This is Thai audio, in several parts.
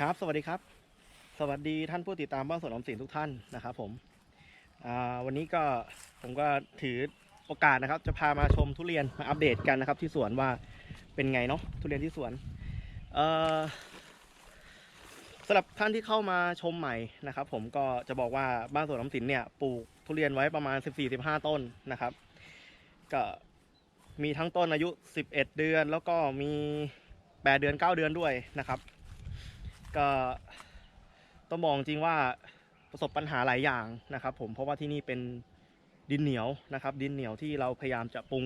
ครับ สวัสดีครับ สวัสดีท่านผู้ติดตามบ้านสวนออมสินทุกท่านนะครับผมวันนี้ก็ผมก็ถือโอกาสนะครับ จะพามาชมทุเรียนมาอัปเดตกันนะครับ ที่สวนว่าเป็นไงเนาะทุเรียนที่สวนสำหรับท่านที่เข้ามาชมใหม่นะครับ ผมก็จะบอกว่าบ้านสวนออมสินเนี่ยปลูกทุเรียนไว้ประมาณ 14-15 ต้นนะครับ ก็มีทั้งต้นอายุ 11 เดือน แล้วก็มี 8 เดือน 9 เดือนด้วยนะครับ ก็ต้องบอกจริงว่าประสบปัญหาหลายอย่างนะครับผมเพราะว่าที่นี่เป็นดินเหนียวนะครับ ดินเหนียวที่เราพยายามจะปรุง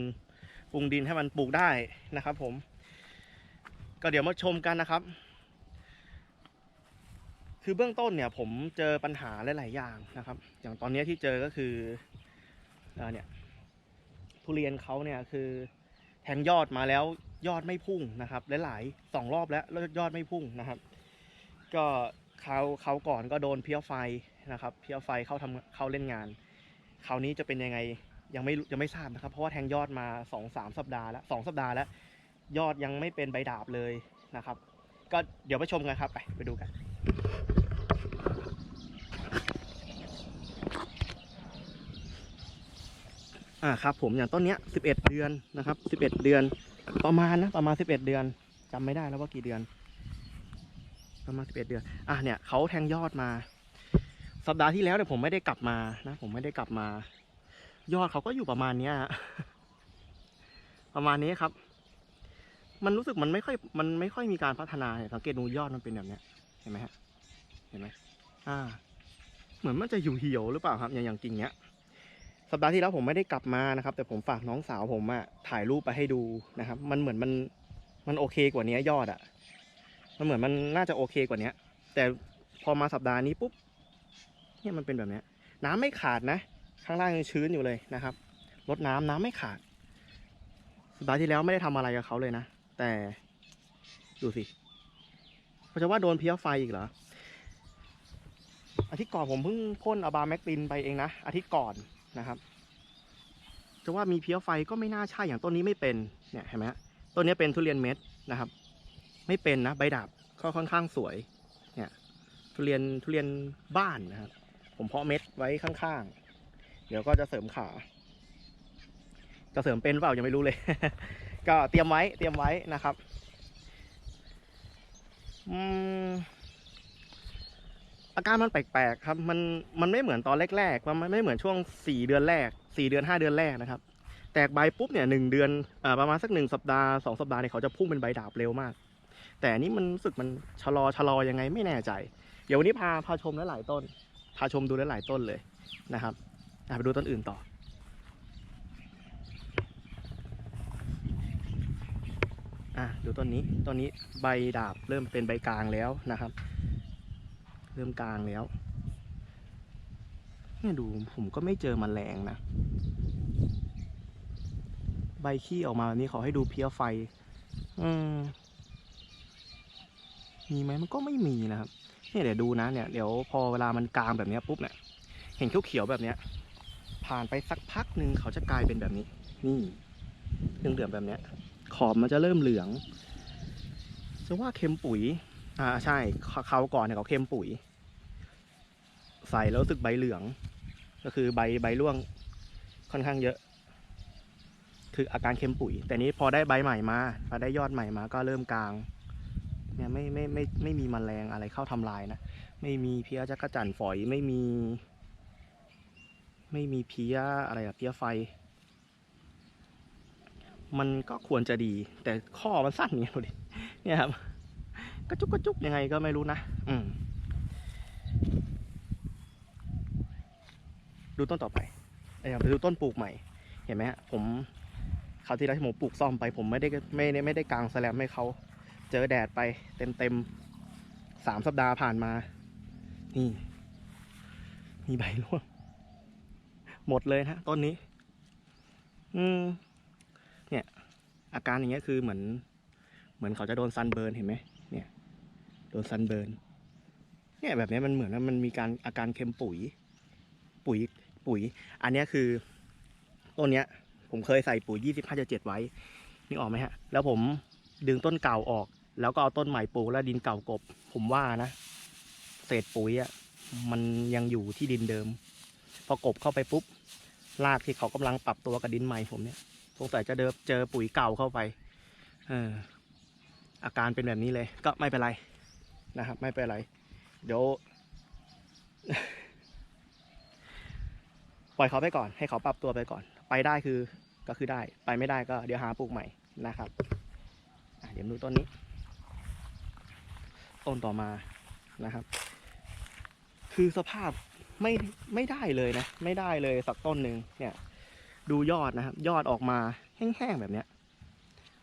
ปรุงดินให้มันปลูกได้นะครับ ผม ก็เดี๋ยวมาชมกันนะครับ คือเบื้องต้นเนี่ย ผมเจอปัญหาหลาย ๆ อย่างนะครับ อย่างตอนนี้ที่เจอก็คือเอ่อเนี่ยทุเรียนเขาเนี่ยคือแทงยอดมาแล้วยอดไม่พุ่งนะครับ หลายๆสองรอบแล้วแล้วยอดไม่พุ่งนะครับ ก็เขาเขาก่อนก็โดนเพี้ยไฟนะครับ เพี้ยไฟเข้าทำเข้าเล่นงาน คราวนี้จะเป็นยังไงยังไม่ยังไม่ทราบนะครับ เพราะว่าแทงยอดมาสองสามสัปดาห์แล้วสองสัปดาห์แล้วยอดยังไม่เป็นใบดาบเลยนะครับ ก็เดี๋ยวไปชมกันครับไปไปดูกันอ่าครับผมอย่างต้นเนี้ยสิบเอ็ดเดือนนะครับสิบเอ็ดเดือน ประมาณนะประมาณสิบเอ็ดเดือนจำไม่ได้แล้วว่ากี่เดือน ประมาณสิบเอ็ดเดือน อะเนี่ยเขาแทงยอดมา สัปดาห์ที่แล้วเนี่ยผมไม่ได้กลับมานะ ผมไม่ได้กลับมา ยอดเขาก็อยู่ประมาณเนี้ยประมาณนี้ครับ มันรู้สึกมันไม่ค่อย มันไม่ค่อยมีการพัฒนาเนี่ยสังเกตดูยอดมันเป็นแบบเนี้ย เห็นไหมฮะ เห็นไหมอ่า เหมือนมันจะอยู่เหี่ยวหรือเปล่าครับ อย่างอย่างกิ่งเนี้ย สัปดาห์ที่แล้วผมไม่ได้กลับมานะครับ แต่ผมฝากน้องสาวผมอะถ่ายรูปไปให้ดูนะครับ มันเหมือนมัน มันโอเคกว่านี้ยอดอะ มันเหมือนมันน่าจะโอเคกว่านี้แต่พอมาสัปดาห์นี้ปุ๊บเนี่ยมันเป็นแบบนี้น้ำไม่ขาดนะ ข้างล่างยังชื้นอยู่เลยนะครับลดน้ำน้ำไม่ขาด สัปดาห์ที่แล้วไม่ได้ทำอะไรกับเขาเลยนะ แต่ดูสิเขาจะว่าโดนเพี้ยไฟอีกเหรออาทิตย์ก่อนผมเพิ่งพ่นอะบาแมกตินไปเองนะอาทิตย์ก่อนนะครับจะว่ามีเพี้ยไฟก็ไม่น่าใช่อย่างต้นนี้ไม่เป็นเนี่ยเห็นไหมฮะต้นนี้เป็นทุเรียนเม็ดนะครับ ไม่เป็นนะใบดาบก็ค่อนข้างสวย เนี่ย ทุเรียนทุเรียนบ้านนะครับ ผมเพาะเม็ดไว้ข้างๆ เดี๋ยวก็จะเสริมขา จะเสริมเป็นเปล่ายังไม่รู้เลย ก็เตรียมไว้เตรียมไว้นะครับอาการมันแปลกๆครับ มันมันไม่เหมือนตอนแรกๆมันไม่เหมือนช่วงสี่เดือนแรกสี่เดือนห้าเดือนแรกนะครับ แตกใบปุ๊บเนี่ยหนึ่งเดือนอประมาณสักหนึ่งสัปดาห์สองสัปดาห์เนี่ยเขาจะพุ่งเป็นใบดาบเร็วมาก แต่อันนี้มันรู้สึกมันชะลอชะลอยังไงไม่แน่ใจ เดี๋ยววันนี้พาพาชมหลายๆต้น พาชมดูหลายๆต้นเลยนะครับไปดูต้นอื่นต่ออะดูต้นนี้ต้นนี้ใบดาบเริ่มเป็นใบกลางแล้วนะครับ เริ่มกลางแล้วเนี่ยดูผมก็ไม่เจอมแมลงนะ ใบขี้ออกมาแบบนี้ขอให้ดูเพี้ยไฟ อืม มีไหมมันก็ไม่มีนะครับเนี่ยเดี๋ยวดูนะเนี่ยเดี๋ยวพอเวลามันกลางแบบนี้ปุ๊บเนี่ยเห็นเขียวๆแบบเนี้ยผ่านไปสักพักหนึ่งเขาจะกลายเป็นแบบนี้ นี่เหลืองๆแบบเนี้ย ขอบมันจะเริ่มเหลืองจะว่าเค็มปุ๋ย อ่าใช่เขาเขาก่อนเนี่ยเขาเค็มปุ๋ย ใส่แล้วรู้สึกใบเหลือง ก็คือใบใบร่วงค่อนข้างเยอะ คืออาการเค็มปุ๋ย แต่นี้พอได้ใบใหม่มาพอได้ยอดใหม่มาก็เริ่มกลาง เนี่ยไม่ไม่ไม่ไม่มีมแมลงอะไรเข้าทำลายนะ ไม่มีเพี้ยจักรจั่นฝอยไม่มี ไม่มีเพี้ยอะไรอะเพี้ยไฟ มันก็ควรจะดี แต่ข้อมันสั้นอย่เงี้ยดูดิเนี่ยครับกระจุกกระจุกยังไงก็ไม่รู้นะอืมดูต้นต่อไปเอ้ยไปดูต้นปลูกใหม่ เห็นไหมฮะผมคราวที่แล้วที่ผมปลูกซ่อมไปผมไม่ได้ไม่ได้ไม่ได้กางแสแลมให้เขา เจอแดดไปเต็มเต็มสามสัปดาห์ผ่านมา นี่ มีใบร่วง หมดเลยนะต้นนี้ อืม เนี่ย อาการอย่างเงี้ยคือเหมือน เหมือนเขาจะโดนซันเบิร์นเห็นไหมเนี่ย โดนซันเบิร์นเนี่ยแบบนี้มันเหมือนว่ามันมีการอาการเค็มปุ๋ย ปุ๋ย ปุ๋ย อันนี้คือต้นเนี้ย ผมเคยใส่ปุ๋ยยี่สิบห้าเจ็ดไว้นี่ออกไหมฮะ แล้วผมดึงต้นเก่าออก แล้วก็เอาต้นใหม่ปลูกแล้วดินเก่ากบ ผมว่านะ เศษปุ๋ยอะ่ะมันยังอยู่ที่ดินเดิม พอกบเข้าไปปุ๊บรากที่เขากำลังปรับตัวกับดินใหม่ผมเนี่ยสงสัยจะเดิมเจอปุ๋ยเก่าเข้าไปเอออาการเป็นแบบนี้เลย ก็ไม่เป็นไรนะครับ ไม่เป็นไร เดี๋ยวปล่อยเขาไปก่อน ให้เขาปรับตัวไปก่อน ไปได้คือก็คือได้ ไปไม่ได้ก็เดี๋ยวหาปลูกใหม่นะครับเดี๋ยวดูต้นนี้ ต้นต่อมานะครับ คือสภาพไม่ไม่ได้เลยนะ ไม่ได้เลยสักต้นหนึ่งเนี่ย ดูยอดนะครับ ยอดออกมาแห้งๆแบบเนี้ย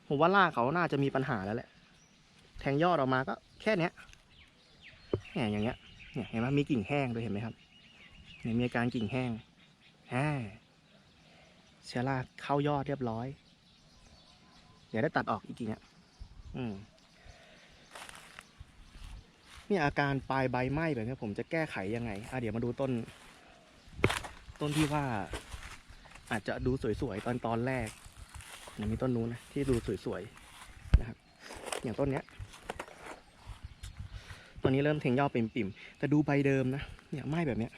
ผมว่ารากเขาน่าจะมีปัญหาแล้วแหละ แทงยอดออกมาก็แค่เนี้ยเนี่ยอย่างเงี้ยเนี่ยเห็นไหมมีกิ่งแห้งด้วยเห็นไหมครับเนี่ยมีอาการกิ่งแห้งอ่าเชื้อราเข้ายอดเรียบร้อย เดี๋ยวได้ตัดออกอีกกิ่งอะอืม เนี่ยอาการปลายใบไหม้แบบนี้ผมจะแก้ไขยังไงอะเดี๋ยวมาดูต้น ต้นที่ว่า อาจจะดูสวยๆตอนตอนแรกมันมีต้นนู้นนะที่ดูสวยๆนะครับ อย่างต้นเนี้ยตอนนี้เริ่มเทงยอดเป็นปิ่มๆแต่ดูใบเดิมนะเนี่ยไหม้แบบเนี้ย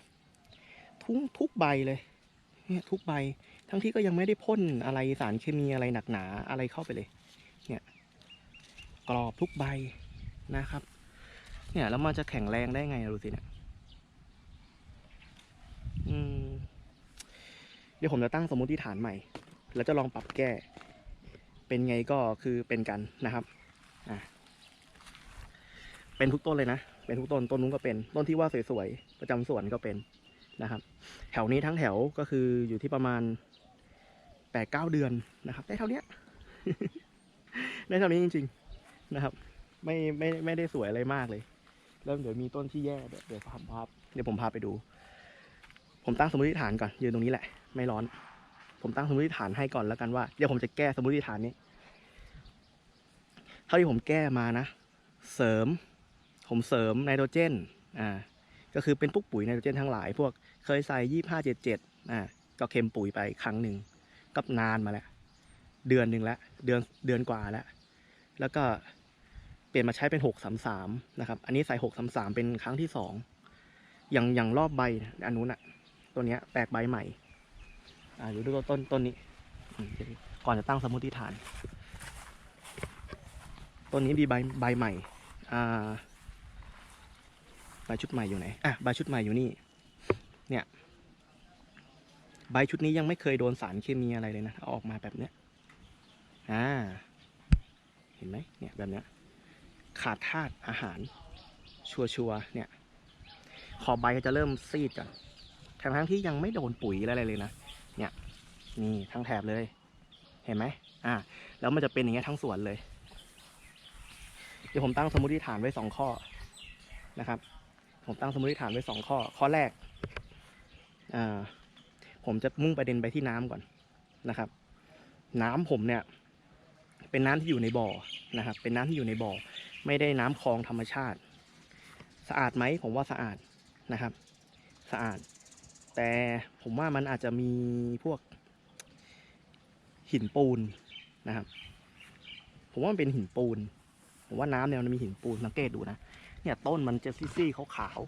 ทุกทุกใบเลยเนี่ยทุกใบทั้งที่ก็ยังไม่ได้พ่นอะไรสารเคมีอะไรหนักหนาอะไรเข้าไปเลย เนี่ย กรอบทุกใบนะครับ เนี่ยแล้วมันจะแข็งแรงได้ไงอะดูสิเนี่ยอืมเดี๋ยวผมจะตั้งสมมติฐานใหม่ แล้วจะลองปรับแก้ เป็นไงก็คือเป็นกันนะครับอะเป็นทุกต้นเลยนะ เป็นทุกต้น ต้นนู้นก็เป็น ต้นที่ว่าสวยๆ ประจำสวนก็เป็นนะครับ แถวนี้ทั้งแถวก็คืออยู่ที่ประมาณแปดเก้าเดือนนะครับ ได้เท่าเนี้ยได้เท่านี้จริง ๆ นะครับ ไม่ไม่ไม่ได้สวยอะไรมากเลย แล้วเดี๋ยวมีต้นที่แย่เดี๋ยวเดี๋ยวผมพาเดี๋ยวผมพาไปดู ผมตั้งสมมติฐานก่อนยืนตรงนี้แหละ ไม่ร้อน ผมตั้งสมมติฐานให้ก่อนแล้วกันว่าเดี๋ยวผมจะแก้สมมติฐานนี้เท่าที่ผมแก้มานะ เสริม ผมเสริมไนโตรเจนอ่าก็คือเป็นพวกปุ๋ยไนโตรเจนทั้งหลาย พวกเคยใส่ยี่ห้าเจ็ดเจ็ดอ่าก็เค็มปุ๋ยไปครั้งหนึ่งก็นานมาแล้ว เดือนหนึ่งแล้วเดือนเดือนกว่าแล้ว แล้วก็ ปลี่ยนมาใช้เป็นหกสามสามนะครับ อันนี้ใส่หกสามสามเป็นครั้งที่สองอย่างอย่างรอบใบอันนู้นอะตัวเนี้ยแตกใบใหม่ อ่าอยู่ดูต้นต้นต้นนี้ ก่อนจะตั้งสมมติฐาน ต้นนี้มีใบใบใหม่ อ่า ใบชุดใหม่อยู่ไหน อะใบชุดใหม่อยู่นี่ เนี่ย ใบชุดนี้ยังไม่เคยโดนสารเคมีอะไรเลยนะ เอาออกมาแบบเนี้ย อ่า เห็นไหมเนี่ยแบบเนี้ย ขาดธาตุอาหาร ชัวชัวร์เนี่ย ขอบใบก็จะเริ่มซีดก่อนทั้งทั้งๆที่ยังไม่โดนปุ๋ยอะไรเลยนะ เนี่ย นี่ทั้งแถบเลย เห็นไหมอ่า แล้วมันจะเป็นอย่างเงี้ยทั้งสวนเลย เดี๋ยวผมตั้งสมมติฐานไว้สองข้อนะครับ ผมตั้งสมมติฐานไว้สองข้อ ข้อแรก อ่า ผมจะมุ่งประเด็นไปที่น้ำก่อนนะครับ น้ำผมเนี่ย เป็นน้ำที่อยู่ในบ่อนะครับ เป็นน้ำที่อยู่ในบ่อ ไม่ได้น้ำคลองธรรมชาติ สะอาดไหมผมว่าสะอาดนะครับ สะอาด แต่ผมว่ามันอาจจะมีพวก หินปูนนะครับ ผมว่ามันเป็นหินปูนผมว่าน้ำเนี่ยมันมีหินปูนสังเกตดูนะเนี่ยต้นมันจะซี่ๆขาว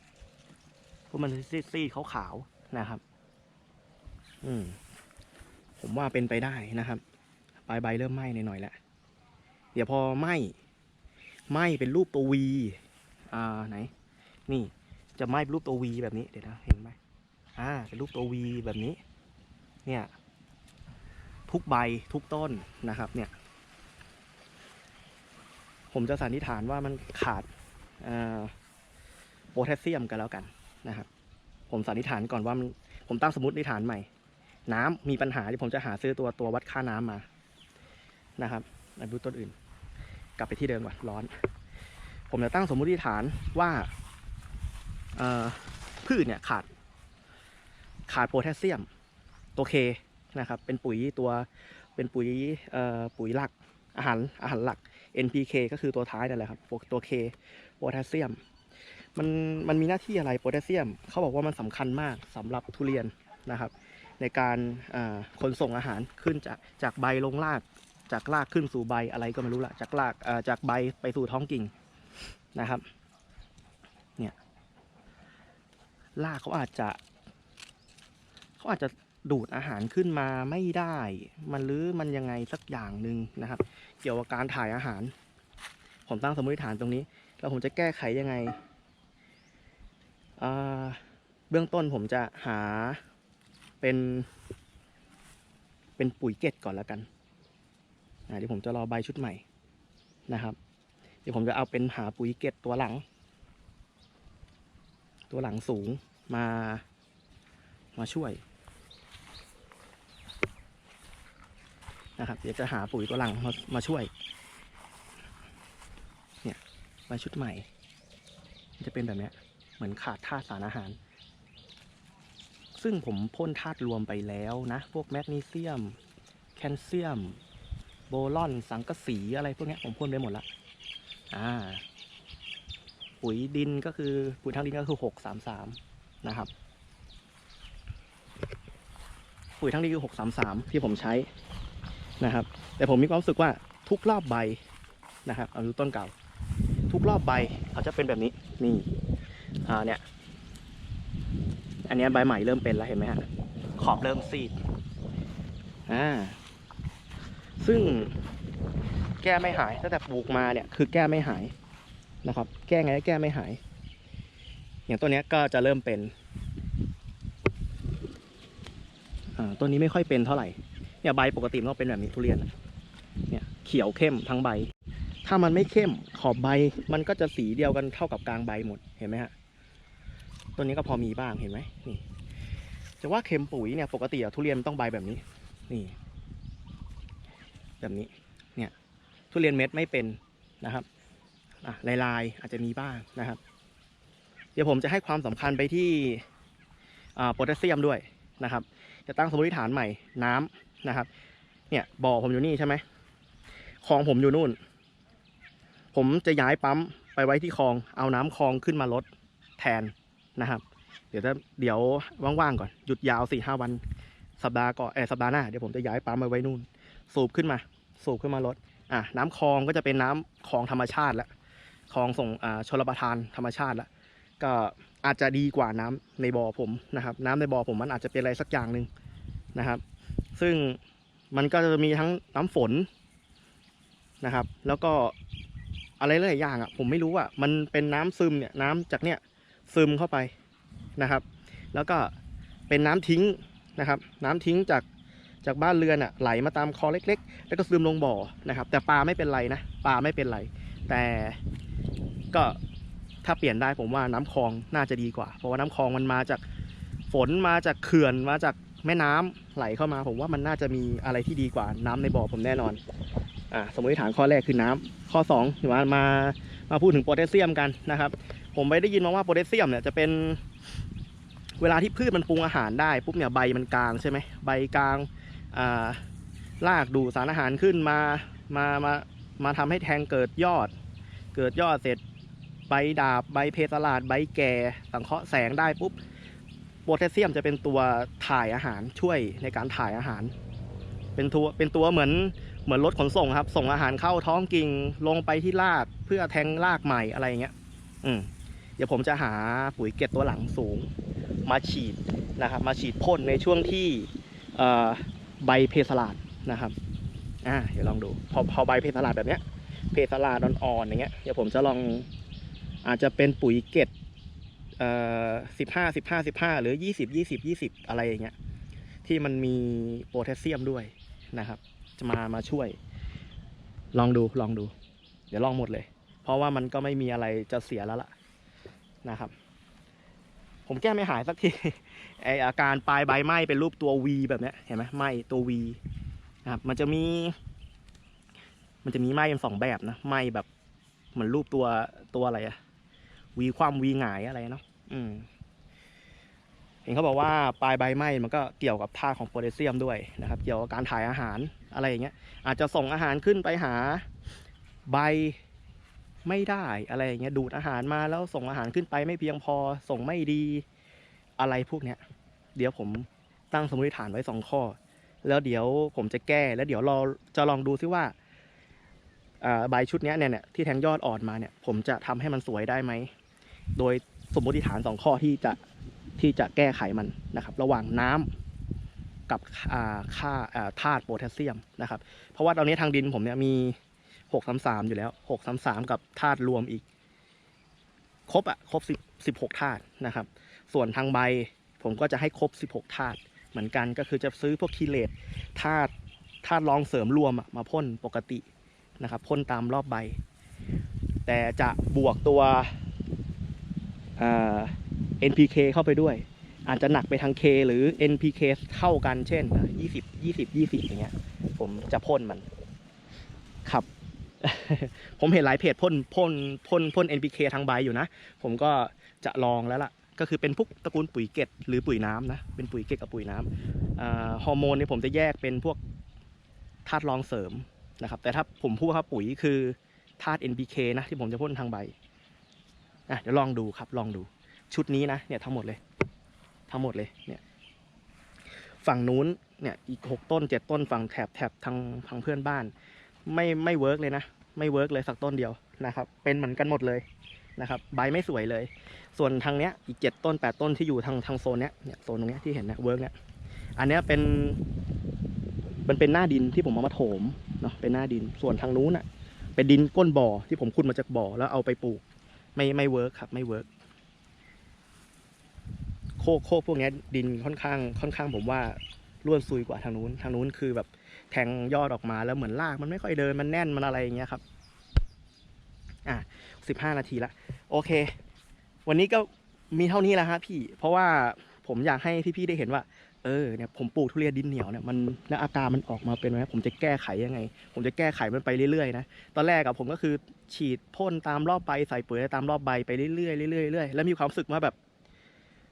ๆพวกมันซี่ๆขาวๆนะครับ อืมผมว่าเป็นไปได้นะครับ ปลายใบเริ่มไหม้หน่อยๆแล้ว เดี๋ยวพอไหม้ไหม้เป็นรูปตัววีอ่าไหน นี่จะไหม้เป็นรูปตัววีแบบนี้เดี๋ยวนะเห็นไหมอ่าเป็นรูปตัววีแบบนี้ เนี่ยทุกใบทุกต้นนะครับเนี่ย ผมจะสันนิษฐานว่ามันขาดโพแทสเซียมกันแล้วกันนะครับ ผมสันนิษฐานก่อนว่ามันผมตั้งสมมติฐานใหม่ น้ำมีปัญหาที่ผมจะหาซื้อตัวตัววัดค่าน้ำมานะครับ ในบูต้นอื่น กลับไปที่เดิมก่อนร้อน ผมจะตั้งสมมติฐานว่าพืชเนี่ยขาด ขาดโพแทสเซียมตัวเคนะครับ เป็นปุ๋ยตัวเป็นปุ๋ยปุ๋ยหลักอาหารอาหารหลัก NPK ก็คือตัวท้ายนั่นแหละครับตัวเคโพแทสเซียมมันมันมีหน้าที่อะไรโพแทสเซียมเขาบอกว่ามันสำคัญมากสำหรับทุเรียนนะครับ ในการขนส่งอาหารขึ้นจากจากใบลงราก จากรากขึ้นสู่ใบอะไรก็ไม่รู้ละจากรากจากใบไปสู่ท้องกิ่งนะครับ เนี่ยรากเขาอาจจะเขาอาจจะดูดอาหารขึ้นมาไม่ได้ มันหรือมันยังไงสักอย่างหนึ่งนะครับ เกี่ยวกับการถ่ายอาหาร ผมตั้งสมมติฐานตรงนี้ แล้วผมจะแก้ไขยังไงเบื้องต้นผมจะหาเป็น เป็นปุ๋ยเกตก่อนแล้วกัน เดี๋ยวผมจะรอใบชุดใหม่นะครับ เดี๋ยวผมจะเอาเป็นหาปุ๋ยเกตตัวหลัง ตัวหลังสูงมามาช่วยนะครับ เดี๋ยวจะหาปุ๋ยตัวหลังมามาช่วย เนี่ยใบชุดใหม่ จะเป็นแบบเนี้ยเหมือนขาดธาตุสารอาหาร ซึ่งผมพ่นธาตุรวมไปแล้วนะ พวกแมกนีเซียม แคลเซียม โบรอนสังกะสีอะไรพวกนี้ผมพ่นไปหมดละอ่าปุ๋ยดินก็คือปุ๋ยทางดินก็คือหกสามสามนะครับ ปุ๋ยทางดินคือหกสามสามที่ผมใช้นะครับ แต่ผมมีความรู้สึกว่าทุกรอบใบนะครับเอาดูต้นเก่า ทุกรอบใบเขาจะเป็นแบบนี้นี่อ่าเนี่ยอันนี้ใบใหม่เริ่มเป็นแล้วเห็นไหมฮะขอบเริ่มซีดอ่า ซึ่งแก้ไม่หายตั้งแต่ปลูกมาเนี่ยคือแก้ไม่หายนะครับ แก้ไงก็แก้ไม่หาย อย่างตัวเนี้ยก็จะเริ่มเป็นอ่าตัวนี้ไม่ค่อยเป็นเท่าไหร่เนี่ยใบปกติมันก็เป็นแบบนี้ทุเรียนอะเนี่ยเขียวเข้มทั้งใบ ถ้ามันไม่เข้มขอบใบมันก็จะสีเดียวกันเท่ากับกลางใบหมดเห็นไหมฮะตัวนี้ก็พอมีบ้างเห็นไหมนี่จะว่าเค็มปุ๋ยเนี่ยปกติอะทุเรียนมันต้องใบแบบนี้ นี่ แบบนี้เนี่ยทุเรียนเม็ดไม่เป็นนะครับลายลายๆอาจจะมีบ้างนะครับ เดี๋ยวผมจะให้ความสำคัญไปที่โพแทสเซียมด้วยนะครับ จะตั้งสมมติฐานใหม่น้ำนะครับ เนี่ยบ่อผมอยู่นี่ใช่ไหมคลองผมอยู่นู่น ผมจะย้ายปั๊มไปไว้ที่คลอง เอาน้ำคลองขึ้นมาลดแทนนะครับ เดี๋ยวจะเดี๋ยวว่างๆก่อนหยุดยาวสี่ห้าวันสัปดาห์ก่อนเออสัปดาห์หน้าเดี๋ยวผมจะย้ายปั๊มไปไว้นู่น สูบขึ้นมา สูบขึ้นมาลดอะน้ำคลองก็จะเป็นน้ำคลองธรรมชาติแล้วคลองส่งอ่าชลประทานธรรมชาติแล้วก็อาจจะดีกว่าน้ำในบ่อผมนะครับ น้ำในบ่อผมมันอาจจะเป็นอะไรสักอย่างหนึ่งนะครับ ซึ่งมันก็จะมีทั้งน้ำฝนนะครับ แล้วก็อะไรหลายอย่างอะผมไม่รู้อะมันเป็นน้ำซึมเนี่ยน้ำจากเนี่ยซึมเข้าไปนะครับ แล้วก็เป็นน้ำทิ้งนะครับ น้ำทิ้งจาก จากบ้านเรือนอะไหลมาตามคลองเล็ก ๆ แล้วก็ซึมลงบ่อนะครับ แต่ปลาไม่เป็นไรนะปลาไม่เป็นไรแต่ก็ถ้าเปลี่ยนได้ผมว่าน้ำคลองน่าจะดีกว่า เพราะว่าน้ำคลองมันมาจากฝนมาจากเขื่อนมาจากแม่น้ำไหลเข้ามา ผมว่ามันน่าจะมีอะไรที่ดีกว่าน้ำในบ่อผมแน่นอนอ่าสมมติฐานข้อแรกคือน้ำข้อ2มามามาพูดถึงโพแทสเซียมกันนะครับ ผมไปได้ยินมาว่าโพแทสเซียมเนี่ยจะเป็นเวลาที่พืชมันปรุงอาหารได้ปุ๊บเนี่ยใบมันกลางใช่ไหมใบกลาง อ่ารากดูสารอาหารขึ้นมามามามาทำให้แทงเกิดยอด เกิดยอดเสร็จใบดาบใบเพสลาดใบแก่ สังเคราะห์แสงได้ปุ๊บโพแทสเซียมจะเป็นตัวถ่ายอาหารช่วยในการถ่ายอาหาร เป็นตัวเป็นตัวเหมือนเหมือนรถขนส่งครับ ส่งอาหารเข้าท้องกิ่งลงไปที่รากเพื่อแทงรากใหม่อะไรอย่างเงี้ย อืมเดี๋ยวผมจะหาปุ๋ยเกล็ดตัวหลังสูง มาฉีดนะครับมาฉีดพ่นในช่วงที่เอ่อ ใบเพสลาดนะครับอ่าเดี๋ยวลองดู พอพอใบเพสลาดแบบเนี้ย เพสลาดอ่อนๆอย่างเงี้ยเดี๋ยวผมจะลองอาจจะเป็นปุ๋ยเกล็ดเอ่อสิบห้าสิบห้าสิบห้าหรือยี่สิบยี่สิบยี่สิบอะไรอย่างเงี้ยที่มันมีโพแทสเซียมด้วยนะครับ จะมามาช่วย ลองดูลองดู เดี๋ยวลองหมดเลย เพราะว่ามันก็ไม่มีอะไรจะเสียแล้วล่ะนะครับ ผมแก้ไม่หายสักทีไออาการปลายใบไหม้เป็นรูปตัว V แบบนี้เห็นไหมไหม้ตัว V นะครับมันจะมี มันจะมีไหม้เป็นสองแบบนะไหม้แบบเหมือนรูปตัวตัวอะไรอะวีความวีหงายอะไรเนาะอืมเห็นเขาบอกว่าปลายใบไหม้มันก็เกี่ยวกับธาตุของโพแทสเซียมด้วยนะครับ เกี่ยวกับการถ่ายอาหารอะไรอย่างเงี้ย อาจจะส่งอาหารขึ้นไปหาใบ ไม่ได้อะไรอย่างเงี้ยดูดอาหารมาแล้วส่งอาหารขึ้นไปไม่เพียงพอส่งไม่ดีอะไรพวกเนี้ย เดี๋ยวผมตั้งสมมติฐานไว้สองข้อ แล้วเดี๋ยวผมจะแก้แล้วเดี๋ยวเราจะลองดูซิว่าใบชุดเนี้ยเนี่ยเนี่ยที่แทงยอดอ่อนมาเนี่ย ผมจะทำให้มันสวยได้ไหม โดยสมมติฐานสองข้อที่จะที่จะแก้ไขมันนะครับ ระหว่างน้ำกับค่าอ่าธาตุโพแทสเซียมนะครับ เพราะว่าตอนนี้ทางดินผมเนี่ยมี หกสามสามอยู่แล้วหกสามสามกับธาตุรวมอีก ครบอะครบสิบสิบหกธาตุนะครับ ส่วนทางใบผมก็จะให้ครบสิบหกธาตุเหมือนกันก็คือจะซื้อพวกคีเลตธาตุธาตุรองเสริมรวมอะมาพ่นปกตินะครับพ่นตามรอบใบ แต่จะบวกตัวอ่า NPK เข้าไปด้วย อาจจะหนักไปทาง K หรือ NPK เท่ากันเช่น 20 20 20 อย่างเงี้ย ผมจะพ่นมันครับ ผมเห็นหลายเพจพ่นพ่นพ่นพ่น NPK ทางใบอยู่นะ ผมก็จะลองแล้วล่ะ ก็คือเป็นพวกตระกูลปุ๋ยเกตหรือปุ๋ยน้ำนะ เป็นปุ๋ยเกตกับปุ๋ยน้ำอาฮอร์โมนเนี่ยผมจะแยกเป็นพวกธาตุรองเสริมนะครับ แต่ถ้าผมพูดว่าปุ๋ยคือธาตุ NPK นะที่ผมจะพ่นทางใบอะเดี๋ยวลองดูครับลองดู ชุดนี้นะเนี่ยทั้งหมดเลย ทั้งหมดเลยเนี่ยฝั่งนู้นเนี่ยอีกหกต้นเจ็ดต้นฝั่งแถบแถบทางทางเพื่อนบ้าน ไม่ไม่เวิร์กเลยนะ ไม่เวิร์กเลยสักต้นเดียวนะครับ เป็นเหมือนกันหมดเลยนะครับใบไม่สวยเลย ส่วนทางเนี้ยอีกเจ็ดต้นแปดต้นที่อยู่ทางทางโซนเนี้ยเนี่ยโซนตรงเนี้ยที่เห็นเนี่ยเวิร์กเนี่ยอันเนี้ยเป็น มันเป็นหน้าดินที่ผมเอามาโถมเนาะเป็นหน้าดินส่วนทางนู้นอะ เป็นดินก้นบ่อที่ผมขุดมาจากบ่อแล้วเอาไปปลูก ไม่ไม่เวิร์กครับไม่เวิร์กโคกโคกพวกเนี้ยดินค่อนข้างค่อนข้างผมว่าร่วนซุยกว่าทางนู้น ทางนู้นคือแบบ แทงยอดออกมาแล้วเหมือนรากมันไม่ค่อยเดินมันแน่นมันอะไรอย่างเงี้ยครับ อะสิบห้านาทีละโอเค วันนี้ก็มีเท่านี้แหละฮะพี่ เพราะว่าผมอยากให้พี่ๆได้เห็นว่า เออเนี่ยผมปลูกทุเรียนดินเหนียวเนี่ยมันแล้วอาการมันออกมาเป็นไงผมจะแก้ไขยังไง ผมจะแก้ไขมันไปเรื่อยๆนะตอนแรกอะผมก็คือฉีดพ่นตามรอบใบใส่ปุ๋ยตามรอบใบไปเรื่อยๆเรื่อยๆเรื่อยๆแล้วมีความรู้สึกว่าแบบ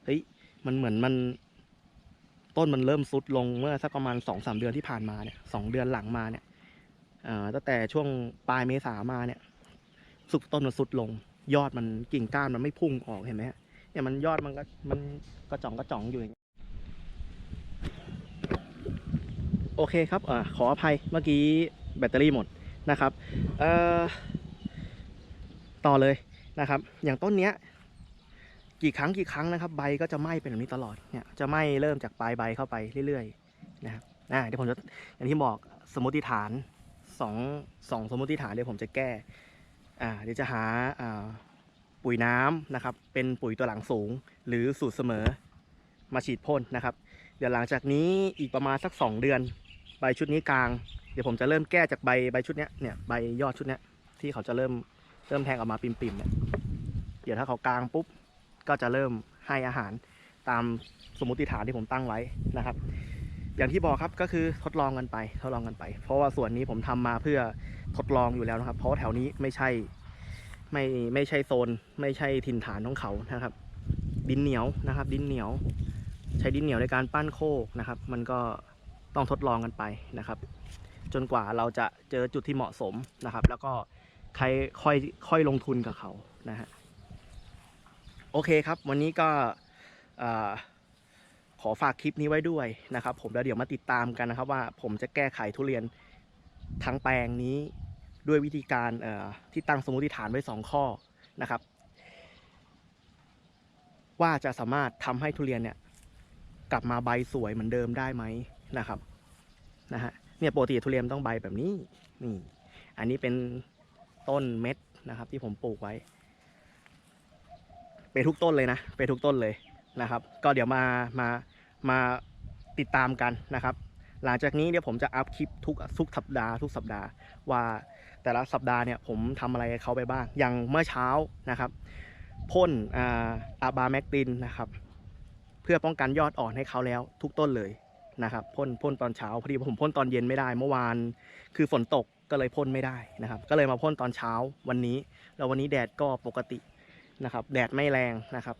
เฮ้ยมันเหมือนมัน ต้นมันเริ่มซุดลงเมื่อสักประมาณสองสามเดือนที่ผ่านมาเนี่ยสองเดือนหลังมาเนี่ยตั้งแต่ช่วงปลายเมษามาเนี่ย สุกต้นมันซุดลง ยอดมันกิ่งก้านมันไม่พุ่งออกเห็นไหมฮะเนี่ยมันยอดมันก็มันกระจ่องกระจ่องอยู่อย่างนี้โอเคครับอขออภัยเมื่อกี้แบตเตอรี่หมดนะครับเอ่อต่อเลยนะครับ อย่างต้นเนี้ย กี่ครั้งกี่ครั้งนะครับ ใบก็จะไหม้เป็นแบบนี้ตลอดเนี่ยจะไหม้เริ่มจากปลายใบเข้าไปเรื่อยๆนะครับอ่าเดี๋ยวผมจะอย่างที่บอกสมมติฐานสองสองสมมติฐานเดี๋ยวผมจะแก้อ่าเดี๋ยวจะหาอ่าปุ๋ยน้ำนะครับ เป็นปุ๋ยตัวหลังสูง หรือสูตรเสมอมาฉีดพ่นนะครับ เดี๋ยวหลังจากนี้อีกประมาณสักสองเดือน ใบชุดนี้กลาง เดี๋ยวผมจะเริ่มแก้จากใบใบชุดเนี้ยเนี่ยใบยอดชุดเนี้ยที่เขาจะเริ่มเริ่มแทงออกมาปิ่มๆเนี่ยเดี๋ยวถ้าเขากลางปุ๊บ ก็จะเริ่มให้อาหารตามสมมติฐานที่ผมตั้งไว้นะครับ อย่างที่บอกครับก็คือทดลองกันไปทดลองกันไป เพราะว่าส่วนนี้ผมทำมาเพื่อทดลองอยู่แล้วนะครับ เพราะแถวนี้ไม่ใช่ไม่ไม่ใช่โซน ไม่ใช่ถิ่นฐานของเขานะครับ ดินเหนียวนะครับ ดินเหนียว ใช้ดินเหนียวในการปั้นโคกนะครับ มันก็ต้องทดลองกันไปนะครับ จนกว่าเราจะเจอจุดที่เหมาะสมนะครับ แล้วก็ใครค่อยค่อยลงทุนกับเขานะฮะ โอเคครับ วันนี้ก็ขอฝากคลิปนี้ไว้ด้วยนะครับ ผมแล้วเดี๋ยวมาติดตามกันนะครับ ว่าผมจะแก้ไขทุเรียนทั้งแปลงนี้ด้วยวิธีการที่ตั้งสมมติฐานไว้สองข้อนะครับ ว่าจะสามารถทำให้ทุเรียนเนี่ยกลับมาใบสวยเหมือนเดิมได้ไหมนะครับนะฮะเนี่ยปกติทุเรียนต้องใบแบบนี้นี่ อันนี้เป็นต้นเม็ดนะครับ ที่ผมปลูกไว้ ไปทุกต้นเลยนะ ไปทุกต้นเลยนะครับ ก็เดี๋ยวมามามาติดตามกันนะครับ หลังจากนี้เดี๋ยวผมจะอัพคลิปทุกทุกสัปดาห์ทุกสัปดาห์ว่าแต่ละสัปดาห์เนี่ยผมทำอะไรเขาไปบ้าง อย่างเมื่อเช้านะครับพ่นอ่าอาบาแมกตินนะครับเพื่อป้องกันยอดอ่อนให้เขาแล้วทุกต้นเลยนะครับพ่นพ่นตอนเช้าพอดีผมพ่นตอนเย็นไม่ได้เมื่อวาน คือฝนตกก็เลยพ่นไม่ได้นะครับ ก็เลยมาพ่นตอนเช้าวันนี้ แล้ววันนี้แดดก็ปกติ นะครับ แดดไม่แรงนะครับ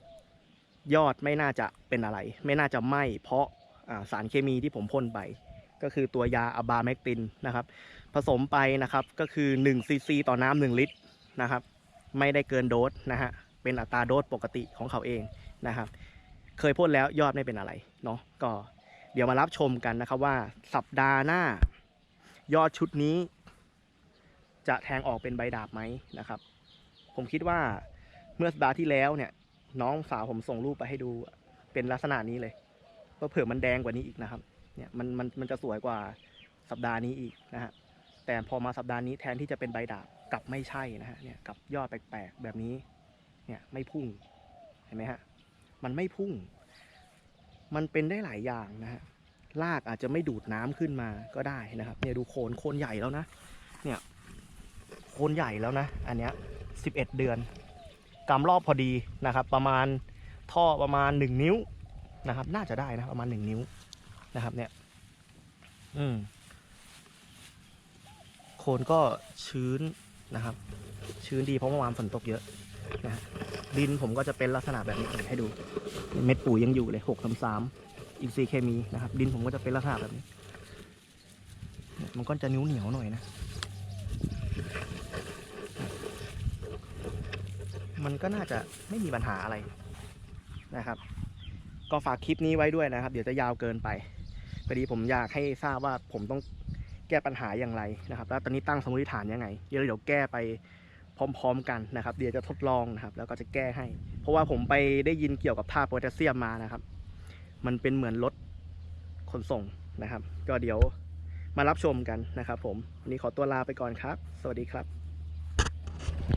ยอดไม่น่าจะเป็นอะไร ไม่น่าจะไหม้เพราะสารเคมีที่ผมพ่นไป ก็คือตัวยาอะบาแมกตินนะครับ ผสมไปนะครับก็คือ1ซีซีต่อน้ำหนึ่งลิตรนะครับ ไม่ได้เกินโดสนะฮะเป็นอัตราโดสปกติของเขาเองนะครับ เคยพ่นแล้วยอดไม่เป็นอะไรเนาะก็เดี๋ยวมารับชมกันนะครับว่าสัปดาห์หน้ายอดชุดนี้ จะแทงออกเป็นใบดาบไหมนะครับ ผมคิดว่า เมื่อสัปดาห์ที่แล้วเนี่ย น้องสาวผมส่งรูปไปให้ดูเป็นลักษณะนี้เลยก็เผื่อมันแดงกว่านี้อีกนะครับ เนี่ยมันมันมันจะสวยกว่าสัปดาห์นี้อีกนะฮะแต่พอมาสัปดาห์นี้แทนที่จะเป็นใบดาบกลับไม่ใช่นะฮะเนี่ยกลับยอดแปลกๆแบบนี้ เนี่ยไม่พุ่งเห็นไหมฮะมันไม่พุ่ง มันเป็นได้หลายอย่างนะฮะรากอาจจะไม่ดูดน้ำขึ้นมาก็ได้นะครับเนี่ยดูโคนโคนใหญ่แล้วนะ เนี่ยโคนใหญ่แล้วนะ อันเนี้ยสิบเอ็ดเดือน กำรอบพอดีนะครับ ประมาณท่อประมาณหนึ่งนิ้วนะครับ น่าจะได้นะประมาณหนึ่งนิ้วนะครับ เนี่ย อืมโคนก็ชื้นนะครับ ชื้นดีเพราะเมื่อวานฝนตกเยอะนะดินผมก็จะเป็นลักษณะแบบนี้ให้ดู เม็ดปุ๋ยยังอยู่เลยหกสามสามอินทรีย์เคมีนะครับ ดินผมก็จะเป็นลักษณะแบบนี้ มันก็จะนิ้วเหนียวหน่อยนะ มันก็น่าจะไม่มีปัญหาอะไรนะครับ ก็ฝากคลิปนี้ไว้ด้วยนะครับ เดี๋ยวจะยาวเกินไปพอดีผมอยากให้ทราบว่าผมต้องแก้ปัญหาอย่างไรนะครับ แล้วตอนนี้ตั้งสมมติฐานยังไง เดี๋ยวเดี๋ยวแก้ไปพร้อมๆกันนะครับ เดี๋ยวจะทดลองนะครับ แล้วก็จะแก้ให้ เพราะว่าผมไปได้ยินเกี่ยวกับธาตุโพแทสเซียมมานะครับ มันเป็นเหมือนรถขนส่งนะครับ ก็เดี๋ยวมารับชมกันนะครับ ผมวันนี้ขอตัวลาไปก่อนครับ สวัสดีครับ